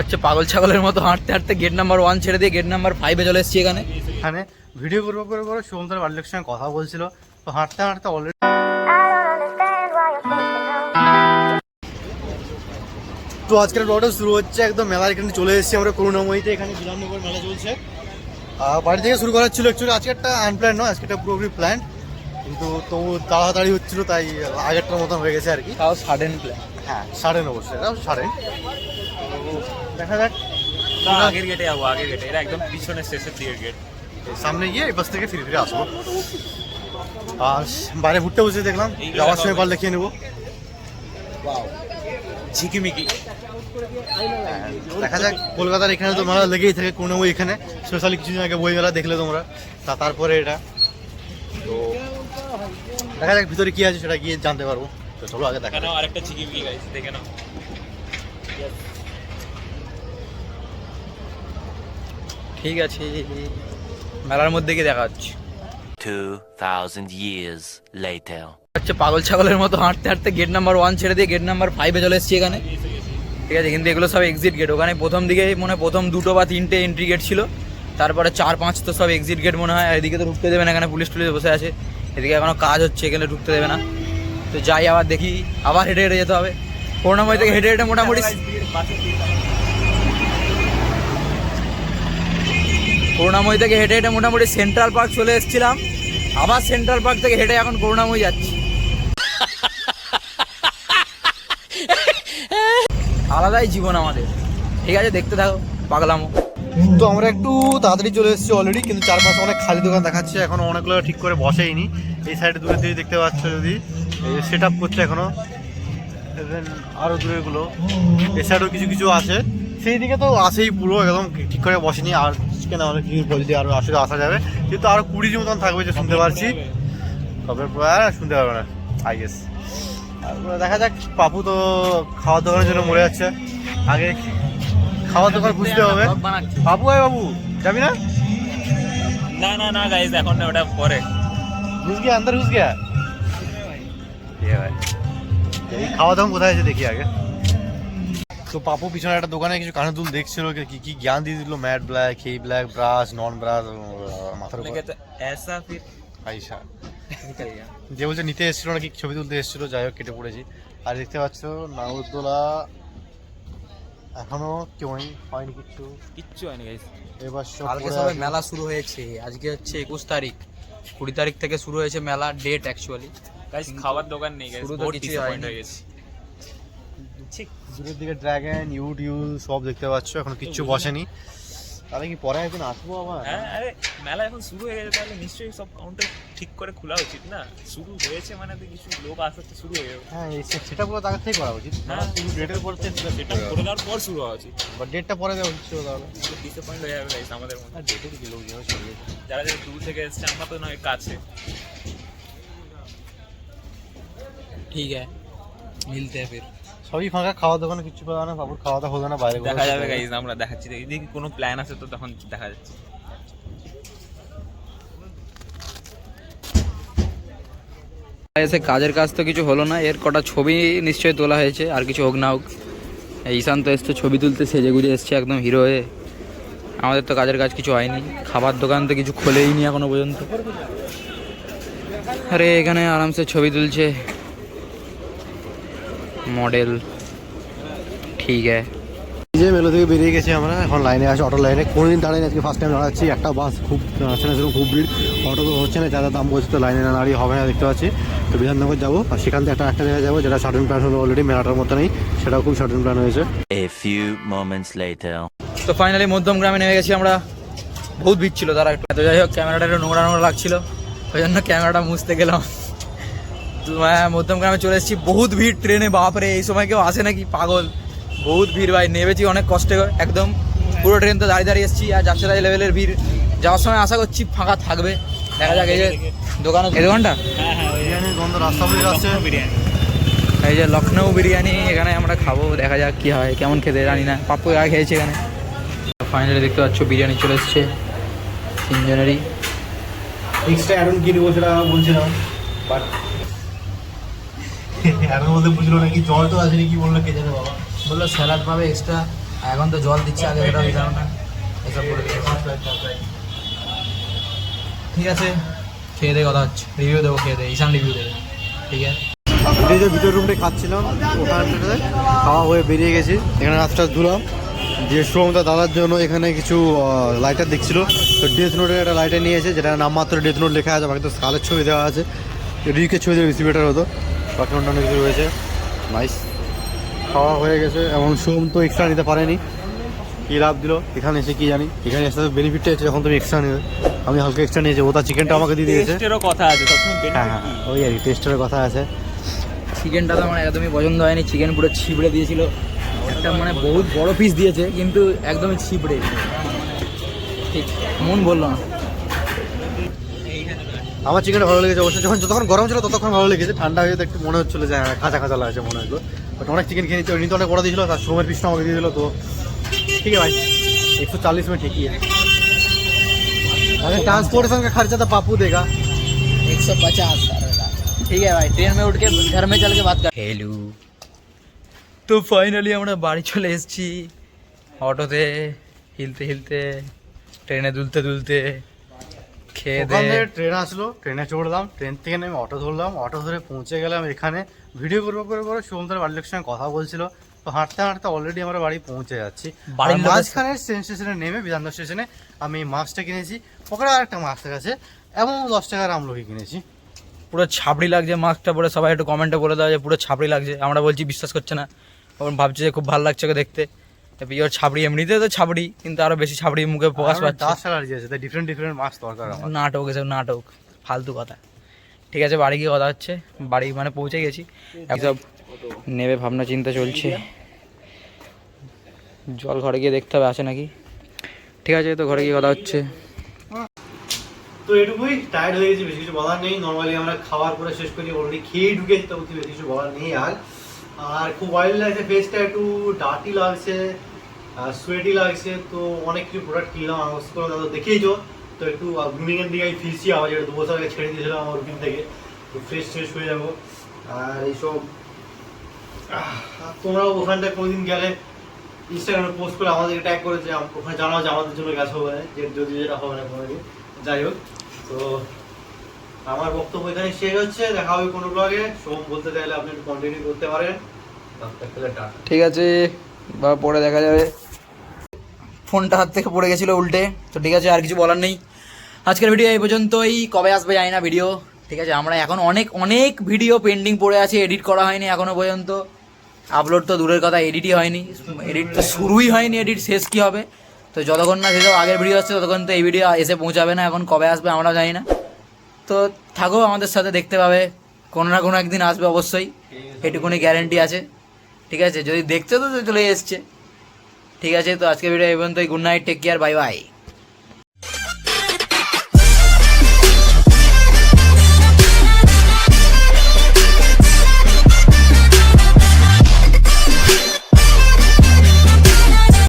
হচ্ছে পাগল ছাগলের মতো হাঁটতে হাঁটতে গেট নাম্বার ওয়ান ছেড়ে দিয়ে গেট নাম্বার ফাইভে চলে এসেছি এখানে। এখানে ভিডিও করব করে করে শুভমতার বাড়ির সঙ্গে কথা বলছিল। তো হাঁটতে হাঁটতে অলরেডি তো আজকের ব্লগটা শুরু হচ্ছে একদম মেলার এখানে চলে এসেছি আমরা করুণাময়ীতে এখানে বিধাননগর মেলা চলছে। বাড়ি থেকে শুরু করার ছিল অ্যাকচুয়ালি আজকে একটা আনপ্ল্যান নয় আজকে একটা পুরোপুরি প্ল্যান কিন্তু তবু তাড়াতাড়ি হচ্ছিল তাই আগেরটার মতন হয়ে গেছে আর কি। তাও সাডেন প্ল্যান হ্যাঁ সাড়ে অবশ্যই এটা সাড়ে দেখা যাক। আগের গেটে যাব আগের গেটে এটা একদম পিছনে শেষের দিকের গেট সামনে গিয়ে এই পাশ থেকে ফিরে ফিরে আসব। আর বাইরে ঘুরতে বসে দেখলাম। যাওয়ার সময়। পারলে খেয়ে নেব। ঝিকিমিকি। দেখা যাক কলকাতার এখানে তো মেলা লেগেই থাকে কোনো এখানে। স্পেশালি কিছুদিন আগে বই মেলা দেখলে তোমরা। তা তারপরে এটা। তো দেখা যাক ভিতরে কি আছে সেটা গিয়ে জানতে পারব। তো চলো আগে দেখা আরেকটা ঝিকিমিকি গাইস দেখে নাও। ঠিক আছে মেলার মধ্যে গিয়ে দেখা হচ্ছে 2,000 years later. হচ্ছে পাগল ছাগলের মতো হাঁটতে হাঁটতে গেট নাম্বার ওয়ান ছেড়ে দিয়ে গেট নাম্বার ফাইভে চলে এসেছি এখানে। ঠিক আছে কিন্তু এগুলো সব এক্সিট গেট ওখানে প্রথম দিকে মনে হয় প্রথম দুটো বা তিনটে এন্ট্রি গেট ছিল। তারপরে চার পাঁচ তো সব এক্সিট গেট মনে হয়। এদিকে তো ঢুকতে দেবে না এখানে পুলিশ টুলিশ বসে আছে। এদিকে এখনও কাজ হচ্ছে এখানে ঢুকতে দেবে না। তো যাই আবার দেখি আবার হেঁটে হেঁটে যেতে হবে। করোনাময় থেকে হেঁটে হেঁটে মোটামুটি করুণাময়ী থেকে হেঁটে হেঁটে মোটামুটি সেন্ট্রাল পার্ক চলে এসেছিলাম। আবার সেন্ট্রাল পার্ক থেকে হেঁটে এখন করুণাময়ী যাচ্ছি। আলাদাই জীবন আমাদের। ঠিক আছে, দেখতে থাকো, পাগলামো। তো আমরা একটু তাড়াতাড়ি চলে এসেছি অলরেডি কিন্তু চারপাশে অনেক খালি দোকান দেখাচ্ছে, এখনও অনেকগুলো ঠিক করে বসেইনি। এই সাইডে দূরে দিয়ে দেখতে পাচ্ছ যদি সেট আপ করছে এখনও। Then আরও দূরেগুলো এ সাইডেও কিছু কিছু আছে। সেই দিকে তো আসেই পুরো, একদম ঠিক করে বসেনি। আর কেন অনেক কিছু যদি আরও আসলে আসা যাবে। কিন্তু আরও কুড়ি মতন থাকবে যে শুনতে পারছি। তবে প্রায় শুনতে পারবে না আই গেস দেখা যাক পাপু তো খাওয়ার দোকানের জন্য মরে যাচ্ছে। আগে খাওয়ার দোকান খুঁজতে হবে। বাবু আয় বাবু যাবি না? না না না গাইস এখন না ওটা পরে। ঘুষ গিয়া আন্দার ঘুষ গিয়া? খাওয়া দাওয়া কোথায় আছে দেখি আগে। তো পাপু পিছনে একটা দোকানে কিছু কানে দুল দেখছিল কি কি জ্ঞান দিয়ে দিল ম্যাট ব্ল্যাক এই ব্ল্যাক ব্রাশ নন ব্রাশ মাথার উপর लेकिन तो ऐसा फिर আইসা যে বলছে নিতে এসেছিল নাকি ছবি তুলতে এসেছিল যাই হোক কেটে পড়েছি আর দেখতে পাচ্ছ নাগরদোলা এখনো কেউ নেই, হয়নি কিচ্ছু কিচ্ছু হয়নি গাইস এবার সব কালকে পড়ে সবে আছে। মেলা শুরু হয়েছে আজকে হচ্ছে একুশ তারিখ কুড়ি তারিখ থেকে শুরু হয়েছে মেলা ডেট অ্যাকচুয়ালি গাইস খাবার দোকান নেই গাইস শুরু তো বহুত কিছুই ডিসঅ্যাপয়েন্ট হয়নি। হয়ে গেছি ঠিক দূরের দিকে ড্রাগন ইউড ইউ সব দেখতে পাচ্ছ এখন কিচ্ছু বসেনি তাহলে কি পরে একদিন আসবো আবার হ্যাঁ আরে মেলা এখন শুরু হয়ে গেছে তাহলে নিশ্চয়ই সব কাউন্টার ঠিক করে খোলা উচিত না শুরু হয়েছে মানে তো কিছু লোক আসতে শুরু হয়ে যাবে হ্যাঁ এই সে- সেটা পুরো তার থেকে করা উচিত হ্যাঁ। শুরু ডেটের পর থেকে সেটা সেটা করে দেওয়ার পর শুরু হওয়া উচিত বাট ডেটটা পরে দেওয়া উচিত ছিল তাহলে ডিসঅ্যাপয়েন্ট হয়ে যাবে গাইস আমাদের মতো আর ডেটে কি লোক যেভাবে চলে গেছে। যারা যারা দূর থেকে এসছে আমরা তো নয় কাছে ঠিক আছে মিলতে हैं फिर সবই ফাঁকা খাওয়া দোকানে কিচ্ছু পাওয়া না বাবুর খাওয়া দাওয়া হলো না বাইরে দেখা যাবে গাইস আমরা দেখাচ্ছি। যদি কোনো প্ল্যান আছে তো তখন দেখা যাচ্ছে। এসে কাজের কাজ তো কিছু হলো না এর কটা ছবি নিশ্চয়ই তোলা হয়েছে আর কিছু হোক না হোক। ঈশান তো এসছে ছবি তুলতে সেজে গুজে এসছে একদম হিরো হয়ে। আমাদের তো কাজের কাজ কিছু হয়নি খাবার দোকান তো কিছু খোলেইনি এখনও পর্যন্ত। আরে এখানে আরামসে ছবি তুলছে। মডেল। ঠিক আছে। যে মেলো থেকে বেরিয়ে গেছি আমরা এখন লাইনে আসি অটো লাইনে কোনোদিন দাঁড়াই আজকে ফার্স্ট টাইম দাঁড়াচ্ছি একটা বাস খুব আসছে না সেরকম খুব ভিড়। অটো তো হচ্ছে না যারা দাম বলছে তো লাইনে না দাঁড়িয়ে হবে না দেখতে পাচ্ছি। তো বিধাননগর যাব আর সেখান থেকে একটা একটা জায়গায় যাব যেটা শর্ট প্ল্যান হলো অলরেডি মেলাটার মতো নেই সেটাও খুব শর্ট প্ল্যান হয়েছে। A few moments later. তো ফাইনালি মধ্যম গ্রামে নেমে গেছি আমরা। বহুত ভিড় ছিল তারা একটু। তো যাই হোক ক্যামেরাটা একটু নোংরা নোংরা লাগছিল ওই জন্য ক্যামেরাটা মুছতে গেলাম। হ্যাঁ মধ্যম গ্রামে চলে এসেছি। বহুত ভিড় ট্রেনে বাপরে এই সময় কেউ আসে নাকি? পাগল। বহুত ভিড় ভাই নেমেছি অনেক কষ্টে একদম। পুরো ট্রেন তো দাঁড়িয়ে দাঁড়িয়ে এসেছি আর যাচ্ছে তাই লেভেলের ভিড়। যাওয়ার সময় আশা করছি ফাঁকা থাকবে। দেখা যাক এই যে দোকান এই দোকানটা হ্যাঁ হ্যাঁ এই যে লখনৌ বিরিয়ানি এখানে আমরা খাব দেখা যাক কি হয় কেমন খেতে জানি না। পাপ্পু আগে খেয়েছে এখানে। ফাইনালি দেখতে পাচ্ছ বিরিয়ানি চলে এসছে তিনজনেরই। এক্সট্রা অ্যাডন কি নেব সেটা বলছিলাম বাট অ্যাডন বলতে বুঝলো নাকি? জল তো আসেনি কি বলল কে জানে বাবা? বলল স্যালাড পাবে এক্সট্রা এখন তো জল দিচ্ছে আগে সেটা দিতাম না এসব করে ঠিক আছে খেয়ে দিয়ে কথা হচ্ছে। রিভিউ দেবো খেয়ে দিয়ে। ঈশান রিভিউ দেবে। ঠিক আছে? এই যে ভিতর রুমটা খাচ্ছিলাম ওখানটাতে খাওয়া হয়ে বেরিয়ে গেছি। এখানে রাতটা ধুলাম। দিয়ে শ্রমদা দাদার জন্য এখানে কিছু লাইটার দেখছিল। তো ডেথ নোটের একটা লাইটার নিয়েছে যেটা নামমাত্র ডেথ নোট লেখা আছে বাকি তো স্কালের ছবি দেওয়া আছে। রিকের ছবি দেওয়া বেশি বেটার হতো। বাকি অন্যান্য কিছু রয়েছে। নাইস খাওয়া হয়ে গেছে এবং সোম তো এক্সট্রা নিতে পারেনি। কী লাভ দিল? এখানে এসে কি জানি? এখানে এসে বেনিফিটটা হচ্ছে যখন তুমি এক্সট্রা নেবে আমি হালকা এক্সট্রা নিয়েছি। ও তার চিকেনটা আমাকে দিয়ে দিয়েছে। টেস্টেরও কথা আছে হ্যাঁ হ্যাঁ ওই আর কি টেস্টের কথা আছে। চিকেনটা তো আমার একদমই পছন্দ হয়নি। চিকেন পুরো ছিবড়ে দিয়েছিল। একটা মানে বহুত বড় পিস দিয়েছে কিন্তু একদমই ছিবড়ে। ঠিক। মন বলল না। আমার চিকেনটা ভালো লেগেছে অবশ্যই যখন যতক্ষণ গরম ছিল ততক্ষণ ভালো লেগেছে ঠান্ডা হয়ে যেতে একটু মনে হচ্ছিল যে হ্যাঁ, কাঁচা কাঁচা লাগছে মনে হলো বাট অনেক চিকেন খেয়ে নিচ্ছে এমনিতে অনেক বড় দিয়েছিল তার সোমের পিসটা আমাকে দিয়ে দিল তো ठीक है भाई एक सौ चालीस में ठीक ही है अगर ट्रांसपोर्टेशन का खर्चा तो पापू देगा एक सौ पचास ठीक है भाई ट्रेन में उठ के घर में चल के बात कर हेलो তো ফাইনালি আমরা বাড়ি চলে এসেছি অটোতে হিলতে হিলতে ট্রেনে দুলতে দুলতে খেয়ে ওখান থেকে ট্রেন আসলো ট্রেনে চড়লাম ট্রেন থেকে নেমে অটো ধরলাম অটো ধরে পৌঁছে গেলাম এখানে। ভিডিও করব করে করে শুভমদার বাড়ির লোকের সঙ্গে কথা বলছিল। তো হাঁটতে হাঁটতে অলরেডি আমরা বাড়ি পৌঁছে যাচ্ছি। বাড়ির মাঝখানে ট্রেন স্টেশনে নেমে বিধানন্দ স্টেশনে আমি মাছটা কিনেছি। ওখানে আরেকটা মাছ আছে এবং দশ টাকার আমলকি কিনেছি। পুরো ছাপড়ি লাগছে মাস্কটা পরে সবাই একটু কমেন্টে বলে দেওয়া যে পুরো ছাপড়ি লাগছে। আমরা বলছি বিশ্বাস করছে না। তখন ভাবছে যে খুব ভালো লাগছে ওকে দেখতে। তারপর ওর ছাপড়ি এমনিতে তো ছাপড়ি কিন্তু আরও বেশি ছাপড়ি মুখে প্রকাশ পাচ্ছে। অ্যালার্জি আছে তাই ডিফারেন্ট ডিফারেন্ট মাছ দরকার আমার। নাটক এসব নাটক ফালতু কথা। ঠিক আছে বাড়ি গিয়ে কথা হচ্ছে বাড়ি মানে পৌঁছে গেছি। সব নেবে ভাবনা চিন্তা চলছে। জল ঘরে গিয়ে দেখতে হবে আসে নাকি? ঠিক আছে তো ঘরে গিয়ে কথা হচ্ছে। তো এটুকুই টায়ার্ড হয়ে গেছি বেশি কিছু বলার নেই। নর্মালি আমরা খাওয়ার পরে শেষ করি অলরেডি খেয়ে ঢুকেছি তো বেশি কিছু বলার নেই আর। আর খুব ওয়াইল্ড লাগছে ফেসটা একটু ডার্টি লাগছে। সোয়েটি লাগছে তো অনেক কিছু প্রোডাক্ট কিনলাম আমার করে দাদা দেখেইছো তো একটু গ্রুমিং এর দিকে আমি ফিরছি আবার যেটা দু বছর আগে ছেড়ে দিয়েছিলাম আমার রুটিন থেকে। তো ফ্রেশ ফ্রেশ হয়ে যাব। আর এইসব তোমরাও ওখানটায় কোনোদিন গেলে ইনস্টাগ্রামে পোস্ট করে আমাদেরকে ট্যাগ করেছে আম- ওখানে জানাও যে আমাদের জন্য গেছে ওখানে যে যদি যেটা হবে না কোনোদিন। যাই হোক তো আমার বক্তব্য এখানে শেষ হচ্ছে। দেখা হবে কোনো ব্লগে সোম বলতে চাইলে আপনি একটু কন্টিনিউ করতে পারেন। তাহলে টাটা। ঠিক আছে বা পরে দেখা যাবে। ফোনটা হাত থেকে পড়ে গেছিল উল্টে। তো ঠিক আছে, আর কিছু বলার নেই। আজকের ভিডিও এই পর্যন্তই। কবে আসবে জানি না ভিডিও ঠিক আছে, আমরা এখন অনেক অনেক ভিডিও পেন্ডিং পড়ে আছে এডিট করা হয়নি এখনও পর্যন্ত। আপলোড তো দূরের কথা এডিটই হয়নি। এডিট তো শুরুই হয়নি এডিট শেষ কী হবে? তো যতক্ষণ না সেসব আগের ভিডিও আসছে, ততক্ষণ তো এই ভিডিও এসে পৌঁছাবে না। এখন কবে আসবে আমরা জানি না। তো থাকো আমাদের সাথে, দেখতে পাবে। কোনো না কোনো একদিন আসবে অবশ্যই। এটুকুনি গ্যারেন্টি আছে। ঠিক আছে, যদি দেখতে তো চলে এসছে। ঠিক আছে তো আজকে ভিডিও এই পর্যন্তই। Good night take care bye bye